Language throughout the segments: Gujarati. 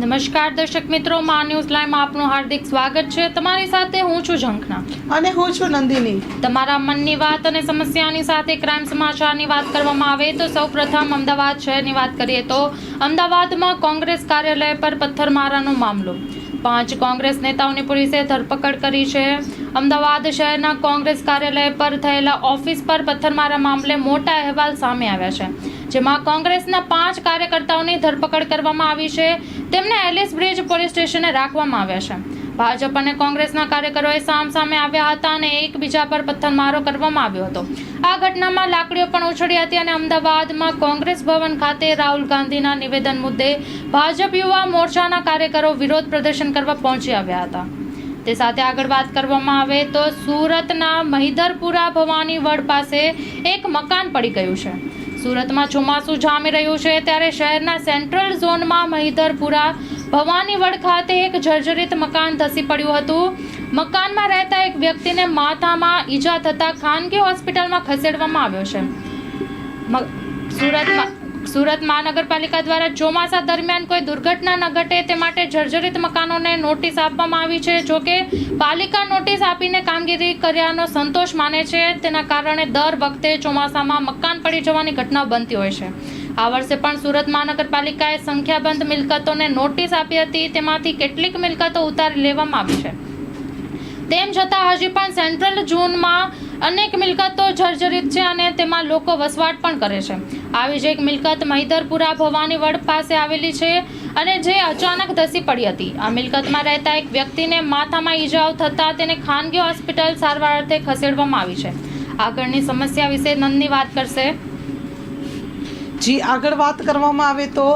નમસ્કાર દર્શક મિત્રો મા ન્યૂઝ લાઈવમાં આપનું હાર્દિક સ્વાગત છે. તમારી સાથે હું છું ઝંખના. અને હું છું નંદિની. તમારા મનની વાત અને સમસ્યાની સાથે ક્રાઇમ સમાચારની વાત કરવામાં આવે તો સૌપ્રથમ અમદાવાદ શહેરની વાત કરીએ તો અમદાવાદમાં કોંગ્રેસ કાર્યાલય પર પથ્થરમારાનો મામલો. પાંચ કોંગ્રેસ નેતાઓની પોલીસે ધરપકડ કરી છે. અમદાવાદ શહેરના કોંગ્રેસ કાર્યાલય પર થયેલા ઓફિસ પર પથ્થરમારા મામલે મોટા અહેવાલ સામે આવ્યા છે. જેમાં કોંગ્રેસના પાંચ કાર્યકર્તાઓની ધરપકડ કરવામાં આવી છે. તેમને એલિસ બ્રિજ પોલીસ સ્ટેશને રાખવામાં આવ્યા છે. ભાજપ અને કોંગ્રેસના કાર્યકરોએ સામ સામે આવ્યા હતા અને એકબીજા પર પથ્થરમારો કરવામાં આવ્યો હતો. આ ઘટનામાં લાકડીઓ પણ ઉછળી હતી અને અમદાવાદમાં કોંગ્રેસ ભવન ખાતે રાહુલ ગાંધીના નિવેદન મુદ્દે ભાજપ યુવા મોરચાના કાર્યકરો વિરોધ પ્રદર્શન કરવા પહોંચી આવ્યા હતા. તે સાથે આગળ વાત કરવામાં આવે તો સુરતના મહિધરપુરા ભવાની વડ પાસે એક મકાન પડી ગયું છે. સુરતમાં ચોમાસું જામી રહ્યું છે ત્યારે શહેરના સેન્ટ્રલ ઝોનમાં મહિધરપુરા ભવાનીવડ ખાતે એક જર્જરિત મકાન ધસી પડ્યું હતું. મકાનમાં રહેતા એક વ્યક્તિને માથામાં ઈજા થતાં ખાનગી હોસ્પિટલમાં ખસેડવામાં આવ્યો છે. સુરતમાં સુરત મહાનગરપાલિકા દ્વારા ચોમાસા દરમિયાન કોઈ દુર્ઘટના ન ઘટે તે માટે જર્જરિત મકાનોને નોટિસ આપવામાં આવી છે. જોકે પાલિકા નોટિસ આપીને કામગીરી કર્યાનો સંતોષ માને છે. તેના કારણે દર વખતે ચોમાસામાં મકાન પડી જવાની ઘટના બનતી હોય છે. આ વર્ષે પણ સુરત મહાનગરપાલિકાએ સંખ્યાબંધ મિલકતોને નોટિસ આપી હતી. તેમાંથી કેટલીક મિલકતો ઉતારી લેવામાં આવી છે. તેમ છતાં હજી પણ સેન્ટ્રલ ઝોનમાં અનેક મિલકતો જર્જરિત છે અને તેમાં લોકો વસવાટ પણ કરે છે. આવી જ એક મિલકત મહિધરપુરા ભવાની વડ પાસે આવેલી છે અને જે અચાનક ધસી પડી હતી. આ મિલકતમાં રહેતા એક વ્યક્તિને માથામાં ઈજાઓ થતાં તેને ખાનગી હોસ્પિટલ સારવાર અર્થે ખસેડવામાં આવી છે. આગળની સમસ્યા વિશે નંદની વાત કરશે. જી, આગળ વાત કરવામાં આવે તો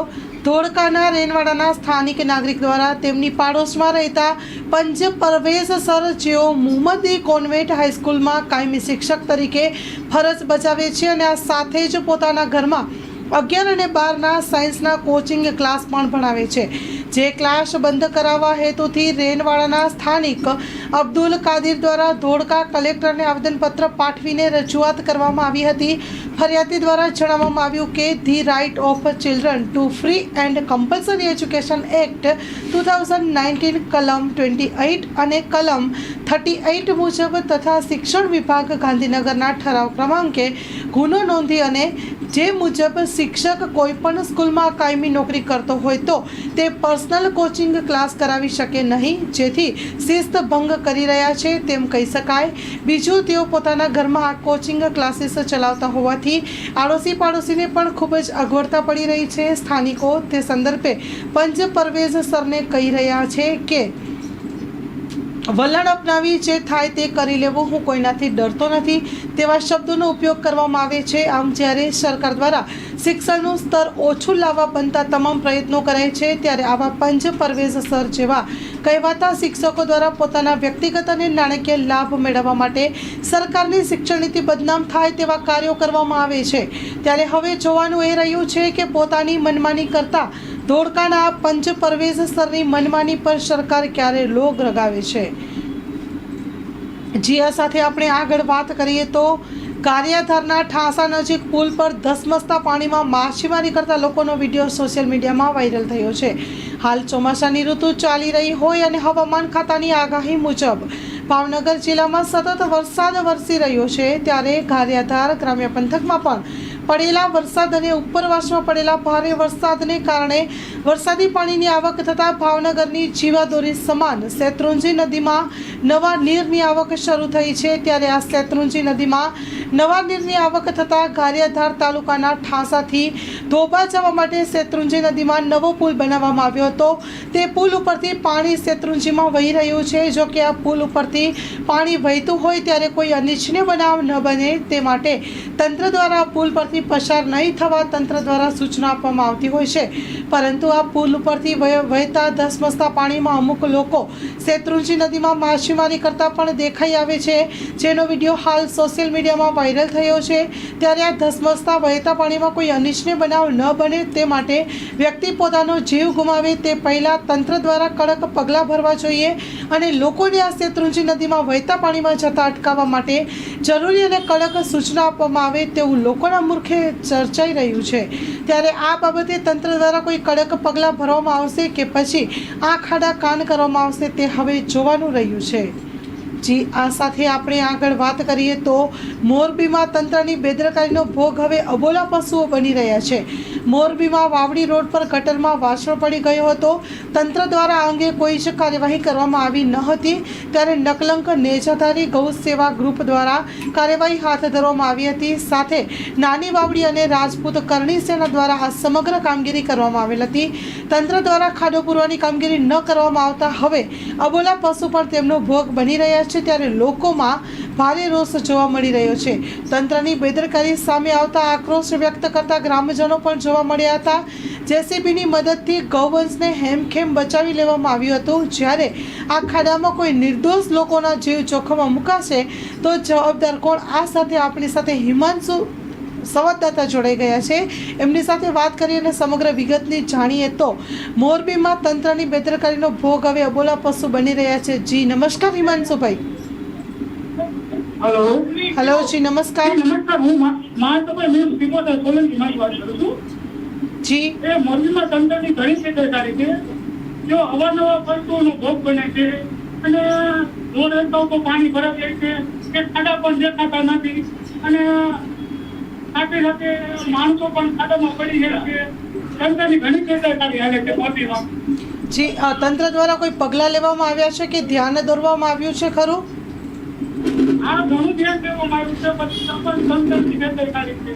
ધોળકાના રેનવાડાના સ્થાનિક નાગરિક દ્વારા તેમની પાડોશમાં રહેતા પંજ પરવેઝ સર જેઓ મુહમ્મદી કોન્વેન્ટ હાઈસ્કૂલમાં કાયમી શિક્ષક તરીકે ફરજ બજાવે છે અને આ સાથે જ પોતાના ઘરમાં અગિયાર અને બારના સાયન્સના કોચિંગ ક્લાસ પણ ભણાવે છે. જે ક્લાસ બંધ કરાવવા હેતુથી રેનવાડાના સ્થાનિક અબ્દુલ કાદિર દ્વારા ધોળકા કલેક્ટરને આવેદનપત્ર પાઠવીને રજૂઆત કરવામાં આવી હતી. ફરિયાદી દ્વારા જણાવવામાં આવ્યું કે, the right of children to free and compulsory education act two thousand nineteen, કલમ ટ્વેન્ટી એઇટ અને કલમ થર્ટી એઇટ મુજબ તથા શિક્ષણ વિભાગ ગાંધીનગરના ઠરાવ ક્રમાંકે ગુનો નોંધી અને જે મુજબ શિક્ષક કોઈપણ સ્કૂલમાં કાયમી નોકરી કરતો હોય તો તે પર્સનલ કોચિંગ ક્લાસ કરાવી શકે નહીં. જેથી શિસ્ત ભંગ કરી રહ્યા છે તેમ કહી શકાય. બીજું, તેઓ પોતાના ઘરમાં આ કોચિંગ ક્લાસીસ ચલાવતા હોવાથી આડોશી પાડોશીને પણ ખૂબ જ અગવડતા પડી રહી છે. સ્થાનિકો તે સંદર્ભે પંચ પરવેઝ સરને કહી રહ્યા છે કે વલણ અપનાવી જે થાય તે કરી લેવું. હું કોઈનાથી ડરતો નથી. તેવા શબ્દોનો ઉપયોગ કરવામાં આવે છે. આમ જ્યારે સરકાર દ્વારા શિક્ષણનું સ્તર ઓછું લાવવા બનતા તમામ પ્રયત્નો કરાય છે, ત્યારે આવા પંચ પરવેઝ સર જેવા કહેવાતા શિક્ષકો દ્વારા પોતાના વ્યક્તિગત અને નાણાકીય લાભ મેળવવા માટે સરકારની શિક્ષણ નીતિ બદનામ થાય તેવા કાર્યો કરવામાં આવે છે. ત્યારે હવે જોવાનું એ રહ્યું છે કે પોતાની મનમાની કરતા ધોળકાના પંચ પરવેઝ સરની મનમાની પર સરકાર ક્યારે લોગ લગાવે છે? જી સાથે આપણે આગળ વાત કરીએ તો કાર્યાધારના ઠાસા નજીક પુલ પર ધસમસતા પાણીમાં માછીમારી કરતા લોકોનો વીડિયો સોશિયલ મીડિયામાં વાયરલ થયો છે. હાલ ચોમાસાની ઋતુ ચાલી રહી હોય અને હવામાન ખાતાની આગાહી મુજબ ભાવનગર જિલ્લામાં સતત વરસાદ વરસી રહ્યો છે. ત્યારે કાર્યાધાર ગ્રામ્ય પંથકમાં પણ પડેલા વરસાદ અને ઉપરવાસમાં પડેલા ભારે વરસાદને કારણે વરસાદી પાણીની આવક થતાં ભાવનગરની જીવાદોરી સમાન શેત્રુંજી નદીમાં નવા નીરની આવક શરૂ થઈ છે. ત્યારે આ શેત્રુંજી નદીમાં નવા નીરની આવક થતાં ગારિયાધાર તાલુકાના ઠાંસાથી ધોબા જવા માટે શેત્રુંજી નદીમાં નવો પુલ બનાવવામાં આવ્યો હતો. તે પુલ ઉપરથી પાણી શેત્રુંજીમાં વહી રહ્યું છે. જો કે આ પુલ ઉપરથી પાણી વહેતું હોય ત્યારે કોઈ અનિચ્છનીય બનાવ ન બને તે માટે તંત્ર દ્વારા પુલ પરથી પસાર નહીં થવા તંત્ર દ્વારા સૂચના આપવામાં આવતી હોય છે. પરંતુ આ પુલ ઉપરથી વહ- વહેતા ધસમસતા પાણીમાં અમુક લોકો શેત્રુંજી નદીમાં માછીમારી કરતા પણ દેખાઈ આવે છે. જેનો વીડિયો હાલ સોશિયલ મીડિયામાં મીડિયામાં વાયરલ થયો છે. ત્યારે આ ધસમસતા વહેતા પાણીમાં કોઈ અનિચ્છનીય બનાવ ન બને તે માટે વ્યક્તિ પોતાનો જીવ ગુમાવે તે પહેલાં તંત્ર દ્વારા કડક પગલાં ભરવા જોઈએ અને લોકોને આ શેત્રુંજી નદીમાં વહેતા પાણીમાં જતા અટકાવવા માટે જરૂરી અને કડક સૂચના આપવામાં આવે તેવું લોકોના મૂર્ખે ચર્ચાઈ રહ્યું છે. ત્યારે આ બાબતે તંત્ર દ્વારા કોઈ કડક પગલાં ભરવામાં આવશે કે પછી આ ખાડા કાન કરવામાં આવશે તે હવે જોવાનું રહ્યું છે. જી, આ સાથે આપણે આગળ વાત કરીએ તો મોરબીમાં તંત્રની બેદરકારીનો ભોગ હવે અબોલા પશુઓ બની રહ્યા છે. મોરબીમાં વાવડી રોડ પર ગટરમાં વાસણો પડી ગયો હતો. તંત્ર દ્વારા આ અંગે કોઈ જ કાર્યવાહી કરવામાં આવી ન હતી. ત્યારે નકલંક નેજાધારી ગૌ સેવા ગ્રુપ દ્વારા કાર્યવાહી હાથ ધરવામાં આવી હતી. સાથે નાની વાવડી અને રાજપૂત કરણી સેના દ્વારા આ સમગ્ર કામગીરી કરવામાં આવેલ હતી. તંત્ર દ્વારા ખાડો પૂરવાની કામગીરી ન કરવામાં આવતા હવે અબોલા પશુ પણ તેમનો ભોગ બની રહ્યા છે. ત્યારે લોકોમાં ભારે રોષ જોવા મળી રહ્યો છે. તંત્રની બેદરકારી સામે આવતા આક્રોશ વ્યક્ત કરતા ગ્રામજનો પણ જોવા મળ્યા હતા જેસીબીની મદદથી ગૌવંશને હેમખેમ બચાવી લેવામાં આવ્યું હતું જ્યારે આ ખાડામાં કોઈ નિર્દોષ લોકોના જીવ જોખમમાં મુકાશે તો જવાબદાર કોણ આ સાથે આપણી સાથે હિમાંશુ સંવાદદાતા જોડાઈ ગયા છે એમની સાથે વાત કરી અને સમગ્ર વિગતની જાણીએ તો મોરબીમાં તંત્રની બેદરકારીનો ભોગ હવે અબોલા પશુ બની રહ્યા છે જી નમસ્કાર હિમાંશુભાઈ હલો હેલો જી નમસ્કાર નમસ્કાર હું મા- મહાત્મા મેમ સોલંકી મારી વાત કરું છું જી. એ મોરબીમાં તંત્રની ઘણી છે. જો અવારનવાર પશુઓનો ભોગ બને છે અને રોડ રસ્તાઓ પર પાણી ભરાઈ જાય છે કે ખાડા પણ દેખાતા નથી અને સાથે સાથે માણસો પણ ખાડામાં પડી જાય છે. તંત્રની ઘણી બેદરકારી હાલે છે મોરબીમાં જી તંત્ર દ્વારા કોઈ પગલાં લેવામાં આવ્યા છે કે ધ્યાન દોરવામાં આવ્યું છે ખરું? આ ઘણું ધ્યાન દેવામાં આવ્યું છે પછી તંત્રની બેદરકારી છે.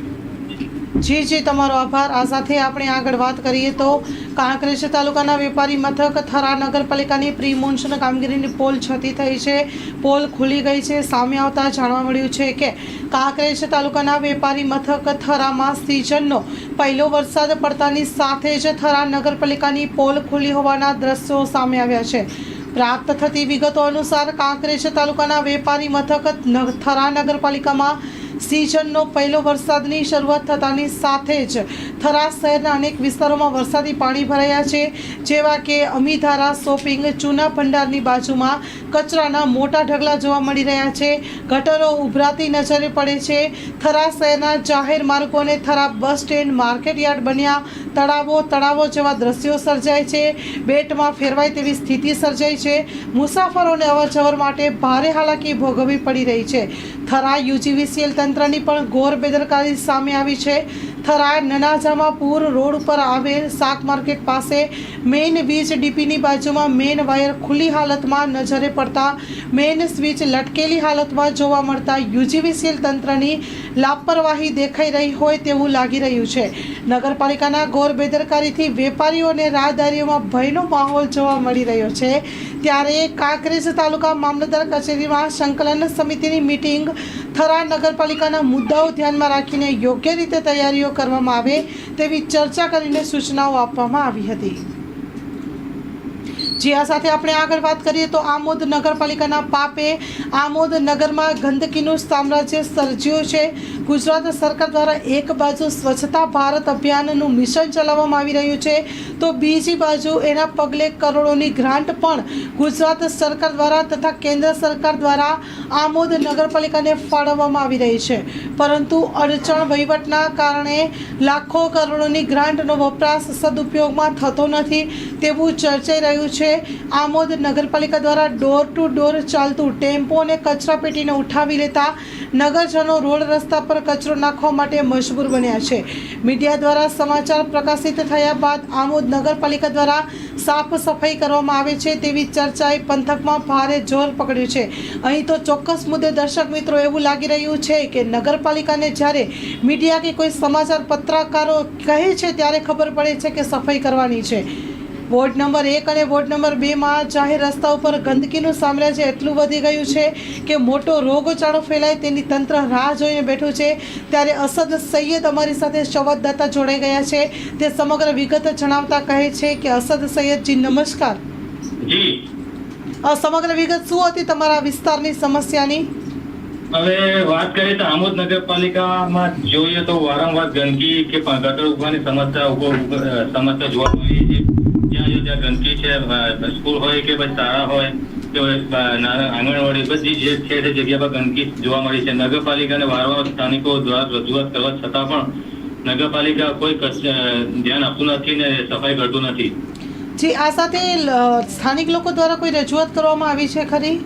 જી જી, તમારો આભાર. આ સાથે આપણે આગળ વાત કરીએ તો કાંકરેજ તાલુકાના વેપારી મથક થરા નગરપાલિકાની પ્રી મોન્સૂન કામગીરીની પોલ છતી થઈ છે. પોલ ખુલી ગઈ છે. સામે આવતા જાણવા મળ્યું છે કે કાંકરેજ તાલુકાના વેપારી મથક થરામાં સિઝનનો પહેલો વરસાદ પડતાની સાથે જ થરા નગરપાલિકાની પોલ ખુલી હોવાના દ્રશ્યો સામે આવ્યા છે. પ્રાપ્ત થતી વિગતો અનુસાર કાંકરેજ તાલુકાના વેપારી મથક થરા નગરપાલિકામાં સિઝનનો પહેલો વરસાદની શરૂઆત થતાની સાથે જ થરા શહેરના અનેક વિસ્તારોમાં વરસાદી પાણી ભરાયા છે. જેવા કે અમીધારા શોપિંગ ચૂના ભંડારની બાજુમાં કચરાના મોટા ઢગલા જોવા મળી રહ્યા છે. ગટરો ઉભરાતી નજરે પડે છે. થરા શહેરના જાહેર માર્ગો અને Thara bus stand market yard બન્યા તળાવો તળાવો જેવા દ્રશ્યો સર્જાય છે. બેટમાં ફેરવાય તેવી સ્થિતિ સર્જાઈ છે. મુસાફરોને અવરજવર માટે ભારે હાલાકી ભોગવવી પડી રહી છે. થરા યુજીવીસીએલ તંત્રની પણ ઘોર બેદરકારી સામે આવી છે. થરા નનાજામાં રોડ ઉપર આવેલ શાક માર્કેટ પાસે મેઇન વીજ ડીપીની બાજુમાં મેઇન વાયર ખુલ્લી હાલતમાં નજરે પડતા મેઇન સ્વિચ લટકેલી હાલતમાં જોવા મળતા યુજીવીસીએલ તંત્રની લાપરવાહી દેખાઈ રહી હોય તેવું લાગી રહ્યું છે. નગરપાલિકાના ઘોર બેદરકારીથી વેપારીઓ અને રાહદારીઓમાં ભયનો માહોલ જોવા મળી રહ્યો છે. ત્યારે કાંકરેજ તાલુકા મામલતદાર કચેરીમાં સંકલન સમિતિની મીટિંગ થરા નગરપાલિકાના મુદ્દાઓ ધ્યાનમાં રાખીને યોગ્ય રીતે તૈયારીઓ કરવામાં આવે તેવી ચર્ચા કરીને સૂચનાઓ આપવામાં આવી હતી. જી આ સાથે આપણે આગળ વાત કરીએ તો આમોદ નગરપાલિકાના પાપે આમોદ નગરમાં ગંદકીનું સામ્રાજ્ય સર્જ્યું છે. ગુજરાત સરકાર દ્વારા એક બાજુ સ્વચ્છતા ભારત અભિયાનનું મિશન ચલાવવામાં આવી રહ્યું છે તો બીજી બાજુ એના પગલે કરોડોની ગ્રાન્ટ પણ ગુજરાત સરકાર દ્વારા તથા કેન્દ્ર સરકાર દ્વારા આમોદ નગરપાલિકાને ફાળવવામાં આવી રહી છે. પરંતુ અડચણ વહીવટના કારણે લાખો કરોડોની ગ્રાન્ટનો વપરાશ સદુપયોગમાં થતો નથી તેવું ચર્ચાઈ રહ્યું છે. આમોદ નગરપાલિકા દ્વારા ડોર ટુ ડોર ચાલતું ટેમ્પો અને કચરાપેટીને ઉઠાવી લેતા નગરજનો રોડ રસ્તા પર કચરો નાખવા માટે મજબૂર બન્યા છે. મીડિયા દ્વારા સમાચાર પ્રકાશિત થયા બાદ આમોદ નગરપાલિકા દ્વારા સાફ સફાઈ કરવામાં આવે છે તેવી ચર્ચાએ પંથકમાં ભારે જોર પકડ્યું છે. અહીં તો ચોક્કસ મુદ્દે દર્શક મિત્રો એવું લાગી રહ્યું છે કે નગરપાલિકાને જ્યારે મીડિયા કે કોઈ સમાચાર પત્રકારો કહે છે ત્યારે ખબર પડે છે કે સફાઈ કરવાની છે. વોર્ડ નંબર એક અને વોર્ડ નંબર બેમાં જાહેર રસ્તા ઉપર ગંદકીનું સામ્રાજ્ય એટલું વધી ગયું છે કે મોટો રોગચાળો ફેલાય તેની તંત્ર રાહ જોઈને બેઠું છે. ત્યારે અસદ સૈયદ અમારી સાથે સંવાદદાતા જોડાઈ ગયા છે. તે સમગ્ર વિગત જણાવતા કહે છે કે અસદ સૈયદજી નમસ્કાર. સમગ્ર વિગત શું હતી તમારા વિસ્તારની સમસ્યાની? હવે વાત કરીએ તો આમોદ નગરપાલિકામાં જોઈએ તો વારંવાર ગંદકી કે ગટર ઉગવાની સમસ્યા સમસ્યા જોવા મળી છે. જો ત્યાં ગંદકી છે સ્કૂલ હોય કે પછી શાળા હોય, કે આંગણવાડી, બધી જે છે તે જગ્યા પર ગંદકી જોવા મળી છે. નગરપાલિકાને વારંવાર સ્થાનિકો દ્વારા રજૂઆત કરવા છતાં પણ નગરપાલિકા કોઈ ધ્યાન આપતું નથી ને સફાઈ કરતું નથી. જી, આ સાથે સ્થાનિક લોકો દ્વારા કોઈ રજૂઆત કરવામાં આવી છે ખરી?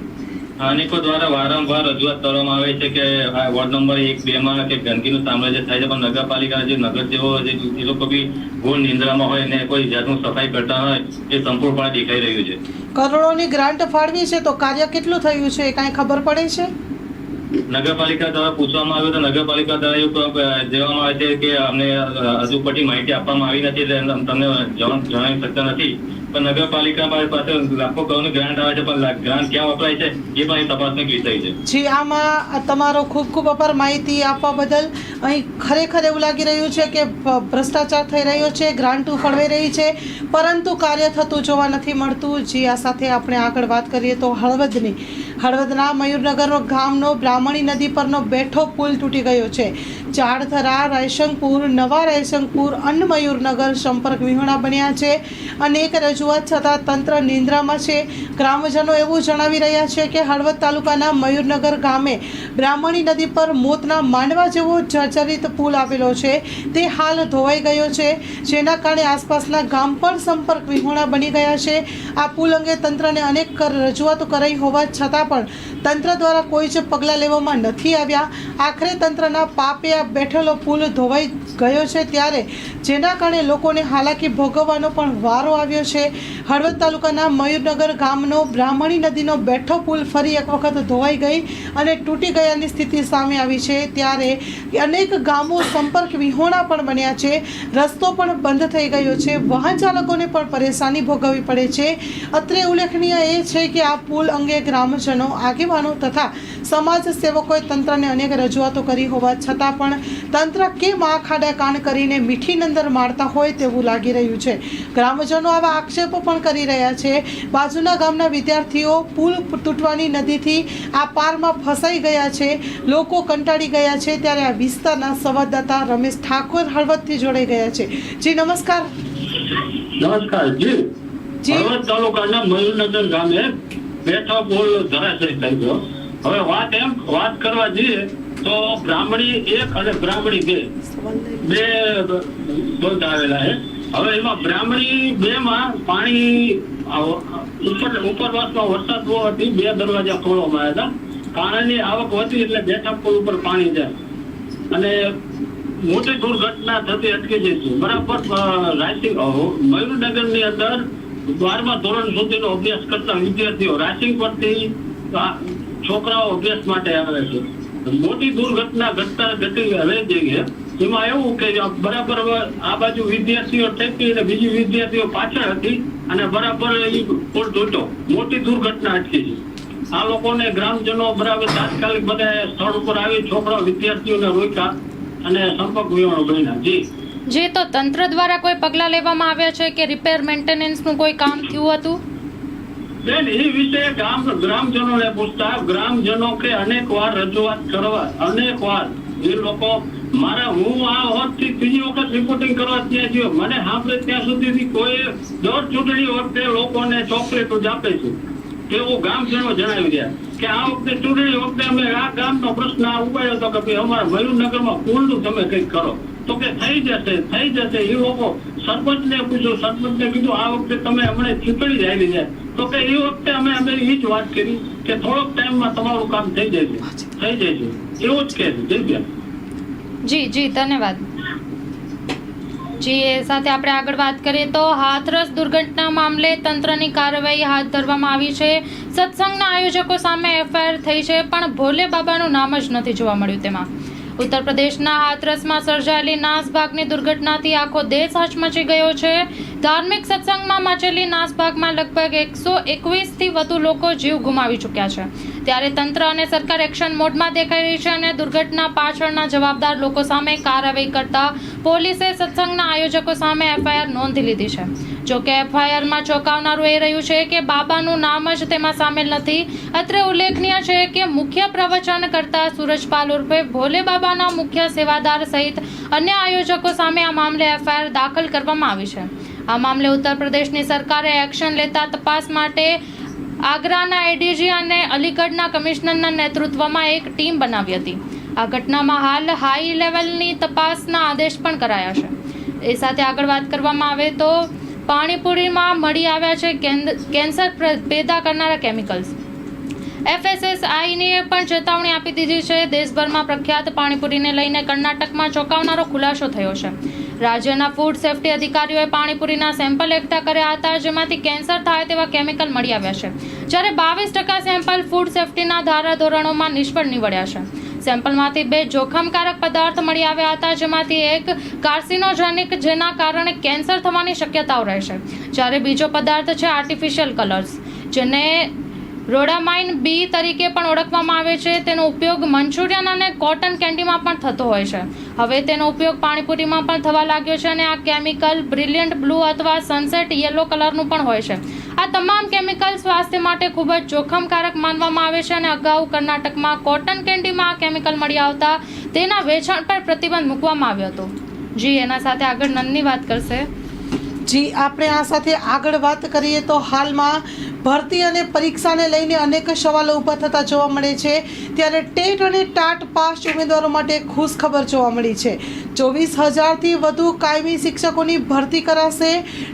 સ્થાનિકો દ્વારા વારંવાર રજૂઆત કરવામાં આવે છે કે વોર્ડ નંબર એક બે માં કે ગંદકીનું સામ્રાજ્ય થાય છે પણ નગરપાલિકા જે નગર જેવો જે લોકો બી ગુણ નિંદ્રામાં હોય ને કોઈ જાતનું સફાઈ કરતા હોય એ સંપૂર્ણપણે દેખાઈ રહ્યું છે. કરોડોની ગ્રાન્ટ ફાળવી છે તો કાર્ય કેટલું થયું છે કાંઈ ખબર પડે છે? નગરપાલિકા દ્વારા પૂછવામાં આવ્યું તો નગરપાલિકા દ્વારા એવું કહેવામાં આવે છે કે અમને હજુ પડતી માહિતી આપવામાં આવી નથી એટલે તમને જણાવી શકતા નથી. પણ નગરપાલિકા પાસે લાખો કરોડ ગ્રાન્ટ આવે છે, પણ ગ્રાન્ટ ક્યાં વપરાય છે, એ પણ તપાસનો વિષય છે. જી, આમાં તમારો ખૂબ ખૂબ આભાર માહિતી આપવા બદલ. અહીં ખરેખર એવું લાગી રહ્યું છે કે ભ્રષ્ટાચાર થઈ રહ્યો છે ગ્રાન્ટો ફળવાઈ રહી છે, પરંતુ કાર્ય થતું જોવા નથી મળતું. જી, આ સાથે આપણે આગળ વાત કરીએ તો હળવદની હળવદના મયુરનગર ગામનો બ્રાહ્મણી નદી પરનો બેઠો પુલ તૂટી ગયો છે. ચાડધરા રાયશંકપુર નવા રાયશંકપુર અન્નમયુરનગર સંપર્ક વિહોણા બન્યા છે. અનેક રજૂઆત છતાં તંત્ર નિંદ્રામાં છે. ગ્રામજનો એવું જણાવી રહ્યા છે કે હળવદ તાલુકાના મયુરનગર ગામે બ્રાહ્મણી નદી પર મોતના માંડવા જેવો જર્જરિત પુલ આવેલો છે. તે હાલ ધોવાઈ ગયો છે. જેના કારણે આસપાસના ગામ પણ સંપર્ક વિહોણા બની ગયા છે. આ પુલ અંગે તંત્રને અનેક રજૂઆતો કરાઈ હોવા છતાં પણ તંત્ર દ્વારા કોઈ જ પગલાં લેવામાં નથી આવ્યા. આખરે તંત્રના પાપે આ બેઠેલો પુલ ધોવાઈ ગયો છે ત્યારે જેના કારણે લોકોને હાલાકી ભોગવવાનો પણ વારો આવ્યો છે. હળવદ તાલુકાના મયુરનગર ગામનો બ્રાહ્મણી નદીનો બેઠો પુલ ફરી એક વખત ધોવાઈ ગઈ અને તૂટી ગયાની સ્થિતિ સામે આવી છે. ત્યારે અનેક ગામો સંપર્ક વિહોણા પણ બન્યા છે. રસ્તો પણ બંધ થઈ ગયો છે. વાહન ચાલકોને પણ પરેશાની ભોગવવી પડે છે. અત્રે ઉલ્લેખનીય એ છે કે આ પુલ અંગે ગ્રામજનો આગેવાનો તથા સમાજ સેવકોએ તંત્રને અનેક રજૂઆતો કરી હોવા છતાં પણ તંત્ર કેમ આ ખાડા કાન કરીને મીઠી નંદર મારતા હોય તેવું લાગી રહ્યું છે. ગ્રામજનો આવા આક્ષેપો પણ કરી રહ્યા છે. બાજુના ગામના વિદ્યાર્થીઓ પુલ તૂટવાની નદીથી આ પારમાં ફસાઈ ગયા છે. લોકો કંટાળી ગયા છે ત્યારે આ વિસ્તારના સંવાદદાતા રમેશ ઠાકોર હળવદથી જોડાઈ ગયા છે. જી નમસ્કાર. નમસ્કાર જી. જી. હળવદ તાલુકાના મયુરનગર ગામે બેઠો બોલ ધરાશય થઈ ગયો હવે વાત એમ વાત કરવા જઈએ તો બ્રાહ્મણી એક અને બ્રાહ્મણી બે. બે બંધ આવેલા છે હવે એમાં બ્રાહ્મણી બે માં પાણી ઉપર ઉપરવાસમાં વરસાદ બહુ હતી બે દરવાજા ખોલવામાં આવ્યા હતા. પાણીની આવક હતી એટલે બેઠા પુલ ઉપર પાણી જાય. અને મોટી દુર્ઘટના થતી અટકી જઈ છે. બરાબર અ, મયુરનગરની અંદર બારમા ધોરણ સુધીનો અભ્યાસ કરતા વિદ્યાર્થીઓ રાશિંગ પરથી છોકરાઓ અભ્યાસ માટે આવે છે. મોટી દુર્ઘટના ઘટતા ઘટી હવે જઈએ એમાં એવું કે બરાબર આ બાજુ વિદ્યાર્થીઓ ઠેકી અને બીજી વિદ્યાર્થીઓ પાછળ હતી અને બરાબર એ પુલ તૂટ્યો મોટી દુર્ઘટના અટકી છે. આ લોકોને ગ્રામજનો બરાબર તાત્કાલિક બધા સ્થળ ઉપર આવી છોકરા વિદ્યાર્થીઓને રોક્યા અને સંપર્ક વિહોણો બન્યા જી. જે તો તંત્ર દ્વારા કોઈ પગલાં લેવામાં આવ્યા છે કે રિપેર મેન્ટેનન્સનું કોઈ કામ થયું હતું? બેન, એ વિશે ગામ ગ્રામજનોને પૂછતા ગ્રામજનો કે અનેક વાર રજૂઆત કરવા, અનેક વાર એ લોકો, મારા, હું આ હોતથી ત્રીજી વખત રિપોર્ટિંગ કરવા ત્યાં ગયો મને સાંભળે ત્યાં સુધીથી કોઈ દર ચૂંટણી વખતે લોકોને ચોકલેટો જ આપે છે. તેવું ગામજનો જણાવી રહ્યા કે આ વખતે ચૂંટણી વખતે અમે આ ગામનો પ્રશ્ન ઉપાડ્યો હતો કે ભાઈ અમારા મયુરનગરમાં પુલનું તમે કંઈક કરો. તો કે થઈ જશે થઈ જશે. એ લોકો સરપંચને પૂછ્યું સરપંચને કીધું, આ વખતે તમે હમણાં ચૂંટણી જ આવી તો કે એ વખતે અમે અમે એ જ વાત કરી કે થોડોક ટાઈમમાં તમારું કામ થઈ જશે. થઈ જશે. એવું જ કહે છે. જી જી, ધન્યવાદ. જી, એ સાથે આપણે આગળ વાત કરીએ તો હાથરસ દુર્ઘટના મામલે તંત્રની કાર્યવાહી હાથ ધરવામાં આવી છે. સત્સંગના આયોજકો સામે એફઆઈઆર થઈ છે, પણ ભોલે બાબાનું નામ જ નથી જોવા મળ્યું તેમાં. ઉત્તર પ્રદેશના હાથરસમાં સર્જાયેલી નાસભાગની દુર્ઘટનાથી આખો દેશ હચમચી ગયો છે. ધાર્મિક સત્સંગમાં મચેલી નાસભાગમાં લગભગ એકસો એકવીસથી વધુ લોકો જીવ ગુમાવી ચૂક્યા છે. ત્યારે તંત્ર અને સરકાર એક્શન મોડમાં દેખાઈ રહી છે અને દુર્ઘટના પાછળના જવાબદાર લોકો સામે કાર્યવાહી કરતા પોલીસે સત્સંગના આયોજકો સામે એફઆઈઆર નોંધી લીધી છે. જોકે એફઆઈઆરમાં ચોંકાવનારું એ રહ્યું છે કે બાબાનું નામ જ તેમાં સામેલ નથી. અત્રે ઉલ્લેખનીય છે કે મુખ્ય પ્રવચન કરતા સુરજપાલ ઉર્ફે ભોલે બાબાના મુખ્ય સેવાદાર સહિત અન્ય આયોજકો સામે આ મામલે એફઆઈઆર દાખલ કરવામાં આવી છે. આ મામલે ઉત્તર પ્રદેશની સરકારે એક્શન લેતા તપાસ માટે આગ્રાના એડીજી અને અલીગઢના કમિશનરના નેતૃત્વમાં એક ટીમ બનાવી હતી. આ ઘટનામાં હાલ હાઈ લેવલની તપાસના આદેશ પણ કરાયા છે. એ સાથે આગળ વાત કરવામાં આવે તો પાણીપુરીમાં મળી આવ્યા છે કેન્સર પેદા કરનારા કેમિકલ્સ. એફએસએસઆઈની પણ ચેતવણી આપી દીધી છે. દેશભરમાં પ્રખ્યાત પાણીપુરીને લઈને કર્ણાટકમાં ચોંકાવનારો ખુલાસો થયો છે. રાજ્યના ફૂડ સેફ્ટી અધિકારીઓએ પાણીપુરીના સેમ્પલ એકઠા કર્યા હતા, જેમાંથી કેન્સર થાય તેવા કેમિકલ મળી આવ્યા છે. જ્યારે બાવીસ ટકા સેમ્પલ ફૂડ સેફ્ટીના ધારાધોરણોમાં નિષ્ફળ નીવડ્યા છે. સેમ્પલમાંથી બે જોખમકારક પદાર્થ મળી આવ્યા હતા, જેમાંથી એક કાર્સિનોજેનિક, જેના કારણે કેન્સર થવાની શક્યતાઓ રહેશે. જ્યારે બીજો પદાર્થ છે આર્ટિફિશિયલ કલર્સ જેને રોડામાઇન બી તરીકે પણ ઓળખવામાં આવે છે. તેનો ઉપયોગ મંચુરિયન અને કોટન કેન્ડીમાં પણ થતો હોય છે. હવે તેનો ઉપયોગ પાણીપુરીમાં પણ થવા લાગ્યો છે અને આ કેમિકલ બ્રિલિયન્ટ બ્લુ અથવા સનસેટ યલો કલરનું પણ હોય છે. આ તમામ કેમિકલ સ્વાસ્થ્ય માટે ખૂબ જ જોખમકારક માનવામાં આવે છે અને અગાઉ કર્ણાટકમાં કોટન કેન્ડીમાં આ કેમિકલ મળી આવતા તેના વેચાણ પર પ્રતિબંધ મૂકવામાં આવ્યો હતો. જી, એના સાથે આગળ નંદની વાત કરશે. જી, આપણે આ સાથે આગળ વાત કરીએ તો હાલમાં ભરતી અને પરીક્ષાને લઈને અનેક સવાલો ઊભા થતા જોવા મળે છે. ત્યારે ટેટ અને ટાટ પાસ ઉમેદવારો માટે ખુશ ખબર જોવા મળી છે. ચોવીસ હજારથી વધુ કાયમી શિક્ષકોની ભરતી કરાશે.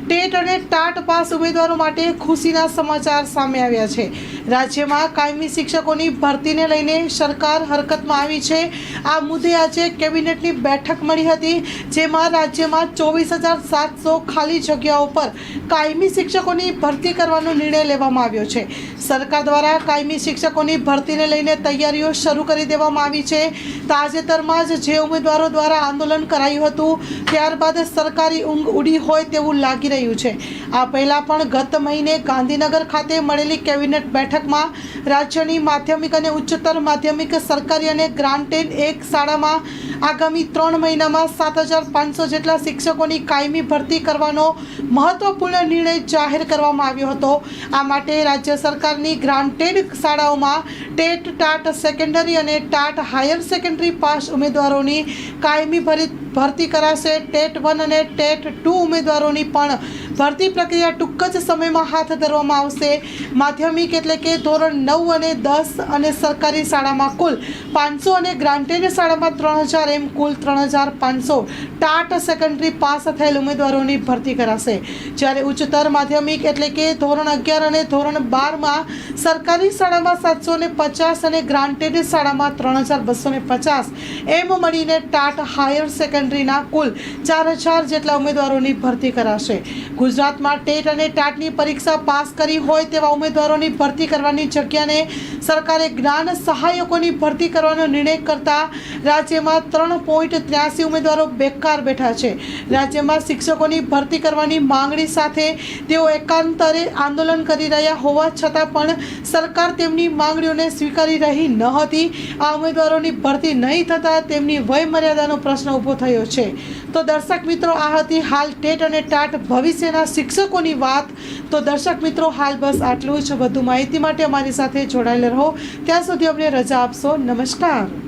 ટેટ અને ટાટ પાસ ઉમેદવારો માટે ખુશીના સમાચાર સામે આવ્યા છે. રાજ્યમાં કાયમી શિક્ષકોની ભરતીને લઈને સરકાર હરકતમાં આવી છે. આ મુદ્દે આજે કેબિનેટની બેઠક મળી હતી, જેમાં રાજ્યમાં ચોવીસ હજાર સાતસો ખાલી જગ્યાઓ પર કાયમી શિક્ષકોની ભરતી કરવાનો નિર્ણય લેવામાં આવ્યો છે. સરકાર દ્વારા કાયમી શિક્ષકોની ભરતીને લઈને તૈયારીઓ શરૂ કરી દેવામાં આવી છે. તાજેતરમાં જ જે ઉમેદવારો દ્વારા આંદોલન કરાયું હતું, ત્યારબાદ સરકારી ઊંઘ ઉડી હોય તેવું લાગી રહ્યું છે. આ પહેલાં પણ ગત મહિને ગાંધીનગર ખાતે મળેલી કેબિનેટ બેઠકમાં રાજ્યની માધ્યમિક અને ઉચ્ચતર માધ્યમિક સરકારી અને ગ્રાન્ટેડ એક શાળામાં આગામી ત્રણ મહિનામાં સાત હજાર પાંચસો જેટલા શિક્ષકોની કાયમી ભરતી કરવાનો મહત્વપૂર્ણ નિર્ણય જાહેર કરવામાં આવ્યો હતો. આ માટે રાજ્ય સરકારની ગ્રાન્ટેડ શાળાઓમાં ટેટ, ટાટ સેકન્ડરી અને ટાટ હાયર સેકન્ડરી પાસ ઉમેદવારોની કાયમી ભરી ભરતી કરાશે. ટેટ વન અને ટેટ ટુ ઉમેદવારોની પણ ભરતી પ્રક્રિયા ટૂંક જ સમયમાં હાથ ધરવામાં આવશે. માધ્યમિક એટલે કે ધોરણ નવ અને દસ અને સરકારી શાળામાં કુલ પાંચસો અને ગ્રાન્ટેડ શાળામાં ત્રણ હજાર એમ કુલ ત્રણ હજાર પાંચસો ટાટ સેકન્ડરી પાસ થયેલ ઉમેદવારોની ભરતી કરાશે. જ્યારે ઉચ્ચતર માધ્યમિક એટલે કે ધોરણ અગિયાર અને ધોરણ બારમાં સરકારી શાળામાં સાતસો ને પચાસ અને ગ્રાન્ટેડ શાળામાં ત્રણ હજાર બસો ને પચાસ. એમ મળીને ટાટ હાયર સેકન્ડરીના કુલ ચાર હજાર જેટલા ઉમેદવારોની ભરતી કરાશે. ગુજરાતમાં ટેટ અને ટાટની પરીક્ષા પાસ કરી હોય તેવા ઉમેદવારોની ભરતી કરવાની જગ્યાને સરકારે જ્ઞાન સહાયકોની ભરતી કરવાનો નિર્ણય કરતા રાજ્યમાં ત્રણ પોઈન્ટ ત્ર્યાસી ઉમેદવારો બેકાર બેઠા છે. રાજ્યમાં શિક્ષકોની ભરતી કરવાની માંગણી સાથે તેઓ એકાંતરે આંદોલન કરી રહ્યા હોવા છતાં પણ સરકાર તેમની માંગણીઓને સ્વીકારી રહી ન હતી. આ ઉમેદવારોની ભરતી નહીં થતાં તેમની વયમર્યાદાનો પ્રશ્ન ઊભો થયો છે. તો દર્શક મિત્રો, આ હતી હાલ ટેટ અને ટાટ ભવિષ્યના શિક્ષકોની વાત. તો દર્શક મિત્રો, હાલ બસ આટલું જ. વધુ માહિતી માટે અમારી સાથે જોડાયેલા રહો. ત્યાં સુધી અમને રજા આપશો. નમસ્કાર.